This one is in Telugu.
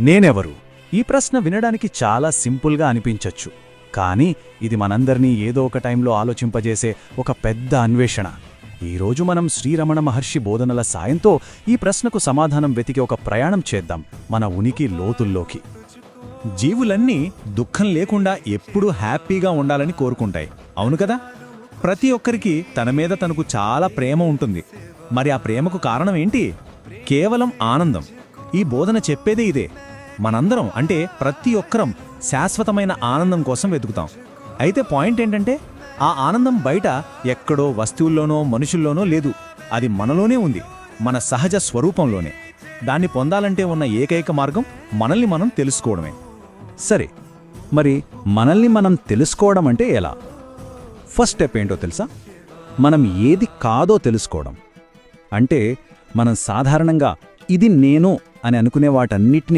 నేనెవరు? ఈ ప్రశ్న వినడానికి చాలా సింపుల్గా అనిపించొచ్చు. కానీ ఇది మనందర్నీ ఏదో ఒక టైంలో ఆలోచింపజేసే ఒక పెద్ద అన్వేషణ. ఈరోజు మనం శ్రీరమణ మహర్షి బోధనల సాయంతో ఈ ప్రశ్నకు సమాధానం వెతికి ఒక ప్రయాణం చేద్దాం మన ఉనికి లోతుల్లోకి. జీవులన్నీ దుఃఖం లేకుండా ఎప్పుడూ హ్యాపీగా ఉండాలని కోరుకుంటాయి. అవును కదా? ప్రతి ఒక్కరికి తన మీద తనకు చాలా ప్రేమ ఉంటుంది. మరి ఆ ప్రేమకు కారణం ఏంటి? కేవలం ఆనందం. ఈ బోధన చెప్పేదే ఇదే. మనందరం అంటే ప్రతి ఒక్కరం శాశ్వతమైన ఆనందం కోసం వెతుకుతాం. అయితే పాయింట్ ఏంటంటే ఆ ఆనందం బయట ఎక్కడో వస్తువుల్లోనో మనుషుల్లోనో లేదు. అది మనలోనే ఉంది. మన సహజ స్వరూపంలోనే. దాన్ని పొందాలంటే ఉన్న ఏకైక మార్గం మనల్ని మనం తెలుసుకోవడమే. సరే మరి మనల్ని మనం తెలుసుకోవడం అంటే ఎలా? ఫస్ట్ స్టెప్ ఏంటో తెలుసా? మనం ఏది కాదో తెలుసుకోవడం. అంటే మనం సాధారణంగా ఇది నేను అని అనుకునే వాటన్నిటిని